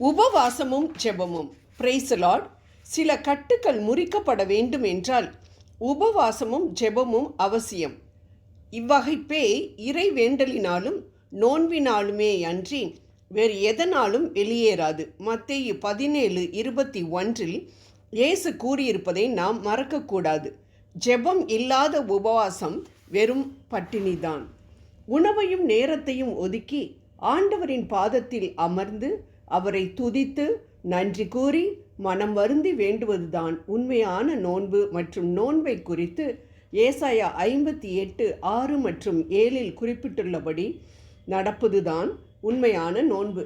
உபவாசமும் ஜெபமும். பிரைசலாட் சில கட்டுக்கள் முறிக்கப்பட வேண்டும் என்றால் உபவாசமும் ஜெபமும் அவசியம். இவ்வகை பேய் இறை வேண்டலினாலும் நோன்பினாலுமே அன்றி வேறு எதனாலும் வெளியேறாது. மத்தேயு பதினேழு இருபத்தி ஒன்றில் இயேசு கூறியிருப்பதை நாம் மறக்கக்கூடாது. ஜெபம் இல்லாத உபவாசம் வெறும் பட்டினிதான் உணவையும் நேரத்தையும் ஒதுக்கி ஆண்டவரின் பாதத்தில் அமர்ந்து அவரை துதித்து நன்றி கூறி மனம் வருந்தி வேண்டுவதுதான் உண்மையான நோன்பு மற்றும் நோன்பை குறித்து ஏசாயா ஐம்பத்தி எட்டு ஆறு மற்றும் ஏழில் குறிப்பிட்டுள்ளபடி நடப்பதுதான் உண்மையான நோன்பு.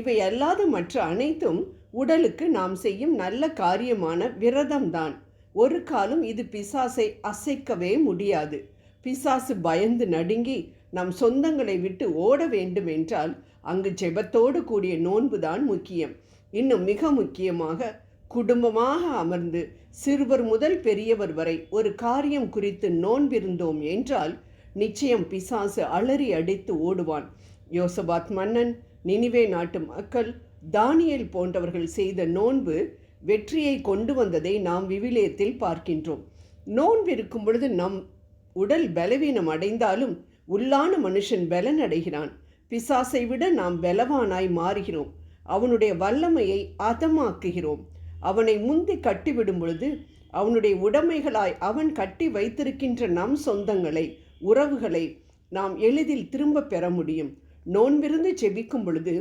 இவை அல்லாத மற்ற அனைத்தும் உடலுக்கு நாம் செய்யும் நல்ல காரியமான விரதம்தான். ஒரு காலம் இது பிசாசை அசைக்கவே முடியாது. பிசாசு பயந்து நடுங்கி நம் சொந்தங்களை விட்டு ஓட வேண்டும் என்றால் அங்கு ஜெபத்தோடு கூடிய நோன்புதான் முக்கியம். இன்னும் மிக முக்கியமாக குடும்பமாக அமர்ந்து சிறுவர் முதல் பெரியவர் வரை ஒரு காரியம் குறித்து நோன்பிருந்தோம் என்றால் நிச்சயம் பிசாசு அலறி அடித்து ஓடுவான். யோசபாத் மன்னன் நினிவே நாட்டு மக்கள் தானியல் போன்றவர்கள் செய்த நோன்பு வெற்றியை கொண்டு வந்ததை நாம் விவிலியத்தில் பார்க்கின்றோம். நோன்பிருக்கும் பொழுது நம் உடல் பலவீனம் அடைந்தாலும் உள்ளான மனுஷன் பலன் அடைகிறான் பிசாசை விட நாம் பலவானாய் மாறுகிறோம். அவனுடைய வல்லமையை அதமாக்குகிறோம். அவனை முந்தி கட்டிவிடும் பொழுது அவனுடைய உடைமைகளாய் அவன் கட்டி வைத்திருக்கின்ற நம் சொந்தங்களை உறவுகளை நாம் எளிதில் திரும்ப பெற முடியும். நோன்பிருந்து செபிக்கும் பொழுது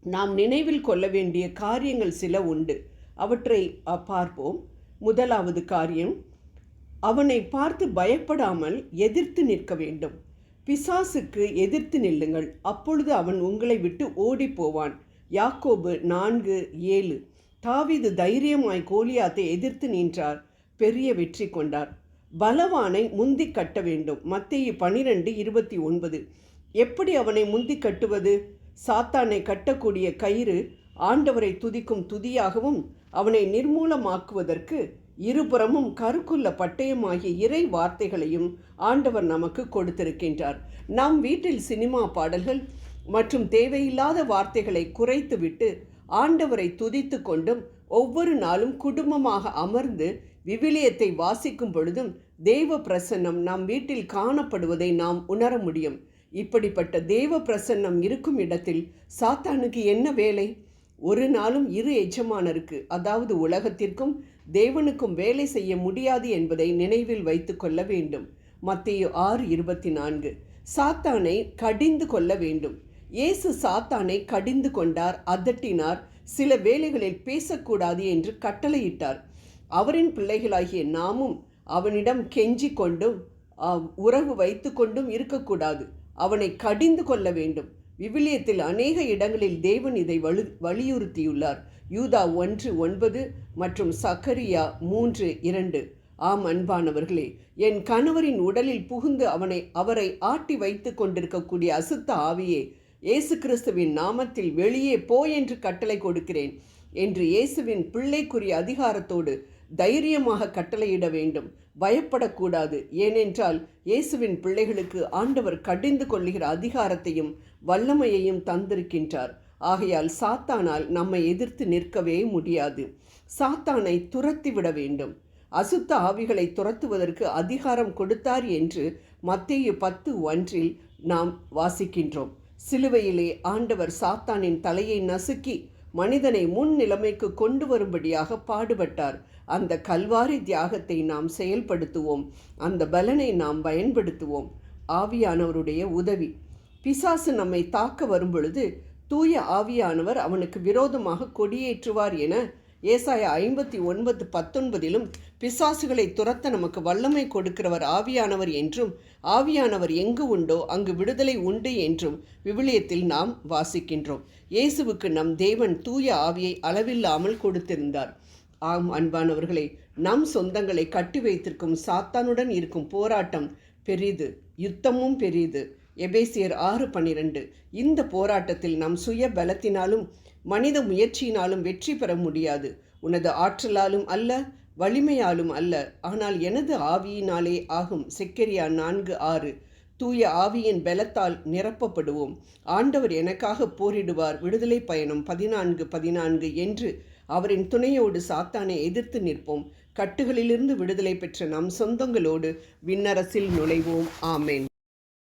நாம் நினைவில் கொள்ள வேண்டிய காரியங்கள் சில உண்டு. அவற்றை பார்ப்போம். முதலாவது காரியம் அவனை பார்த்து பயப்படாமல் எதிர்த்து நிற்க வேண்டும். பிசாசுக்கு எதிர்த்து நில்லுங்கள். அப்பொழுது அவன் உங்களை விட்டு ஓடி போவான் யாக்கோபு நான்கு ஏழு. தாவிது தைரியமாய் கோலியாத்தை எதிர்த்து நின்றார். பெரிய வெற்றி கொண்டார். பலவானை முந்தி கட்ட வேண்டும். மத்திய பனிரெண்டு இருபத்தி ஒன்பது. எப்படி அவனை முந்தி கட்டுவது? சாத்தானை கட்டக்கூடிய கயிறு ஆண்டவரை துதிக்கும் துதியாகவும் அவனை நிர்மூலமாக்குவதற்கு இருபுறமும் கருக்குள்ள பட்டயமாகிய இறை வார்த்தைகளையும் ஆண்டவர் நமக்கு கொடுத்திருக்கின்றார். நம் வீட்டில் சினிமா பாடல்கள் மற்றும் தேவையில்லாத வார்த்தைகளை குறைத்துவிட்டு ஆண்டவரை துதித்து கொண்டும் ஒவ்வொரு நாளும் குடும்பமாக அமர்ந்து விவிலியத்தை வாசிக்கும் பொழுதும் தெய்வ பிரசன்னம் நம் வீட்டில் காணப்படுவதை நாம் உணர முடியும். இப்படிப்பட்ட தெய்வ பிரசன்னம் இருக்கும் இடத்தில் சாத்தானுக்கு என்ன வேலை? ஒரு நாளும் இரு எஜமானருக்கு அதாவது உலகத்திற்கும் தேவனுக்கும் வேலை செய்ய முடியாது என்பதை நினைவில் வைத்து கொள்ள வேண்டும். மத்திய ஆறு இருபத்தி நான்கு. சாத்தானை கடிந்து கொள்ள வேண்டும். இயேசு சாத்தானை கடிந்து கொண்டார் அதட்டினார் சில வேலைகளில் பேசக்கூடாது என்று கட்டளையிட்டார். அவரின் பிள்ளைகளாகிய நாமும் அவனிடம் கெஞ்சி கொண்டும் உறவு வைத்து கொண்டும் இருக்கக்கூடாது. அவனை கடிந்து கொள்ள வேண்டும். விவிலியத்தில் அநேக இடங்களில் தேவன் இதை வலு வலியுறுத்தியுள்ளார். யூதா ஒன்று ஒன்பது மற்றும் சக்கரியா மூன்று இரண்டு. ஆம் அன்பானவர்களே என் கணவரின் உடலில் புகுந்து அவனை அவரை ஆட்டி வைத்து கொண்டிருக்கக்கூடிய அசுத்த ஆவியே இயேசு கிறிஸ்துவின் நாமத்தில் வெளியே போ என்று கட்டளை கொடுக்கிறேன். என்று இயேசுவின் பிள்ளைக்குரிய அதிகாரத்தோடு தைரியமாக கட்டளையிட வேண்டும். பயப்படக்கூடாது. ஏனென்றால் இயேசுவின் பிள்ளைகளுக்கு ஆண்டவர் கடிந்து கொள்ளுகிற அதிகாரத்தையும் வல்லமையையும் தந்திருக்கின்றார். ஆகையால் சாத்தானால் நம்மை எதிர்த்து நிற்கவே முடியாது. சாத்தானை துரத்திவிட வேண்டும். அசுத்த ஆவிகளை துரத்துவதற்கு அதிகாரம் கொடுத்தார் என்று மத்திய பத்து ஒன்றில் நாம் வாசிக்கின்றோம். சிலுவையிலே ஆண்டவர் சாத்தானின் தலையை நசுக்கி மனிதனை முன் நிலைமைக்கு கொண்டு வரும்படியாக பாடுபட்டார். அந்த கல்வாரி தியாகத்தை நாம் செயல்படுத்துவோம். அந்த பலனை நாம் பயன்படுத்துவோம். ஆவியானவருடைய உதவி. பிசாசு நம்மை தாக்க வரும்பொழுது தூய ஆவியானவர் அவனுக்கு விரோதமாக கொடியேற்றுவார் என ஏசாய ஐம்பத்தி ஒன்பது பத்தொன்பதிலும் பிசாசுகளை துரத்த நமக்கு வல்லமை கொடுக்கிறவர் ஆவியானவர் என்றும் ஆவியானவர் எங்கு உண்டோ அங்கு விடுதலை உண்டு என்றும் விவிலியத்தில் நாம் வாசிக்கின்றோம். இயேசுவுக்கு நம் தேவன் தூய ஆவியை அளவில்லாமல் கொடுத்திருந்தார். ஆம் அன்பானவர்களே நம் சொந்தங்களை கட்டி வைத்திருக்கும் சாத்தானுடன் இருக்கும் போராட்டம் பெரிது யுத்தமும் பெரிது. எபேசியர் ஆறு பன்னிரண்டு. இந்த போராட்டத்தில் நம் சுய பலத்தினாலும் மனித முயற்சியினாலும் வெற்றி பெற முடியாது. உனது ஆற்றலாலும் அல்ல வலிமையாலும் அல்ல. ஆனால் எனது ஆவியினாலே ஆகும். செக்கரியா நான்கு ஆறு. தூய ஆவியின் பலத்தால் நிரப்பப்படுவோம். ஆண்டவர் எனக்காக போரிடுவார். விடுதலை பயணம் பதினான்கு பதினான்கு என்று அவரின் துணையோடு சாத்தானை எதிர்த்து நிற்போம். கட்டுகளிலிருந்து விடுதலை பெற்ற நம் சொந்தங்களோடு விண்ணரசில் நுழைவோம். ஆமேன்.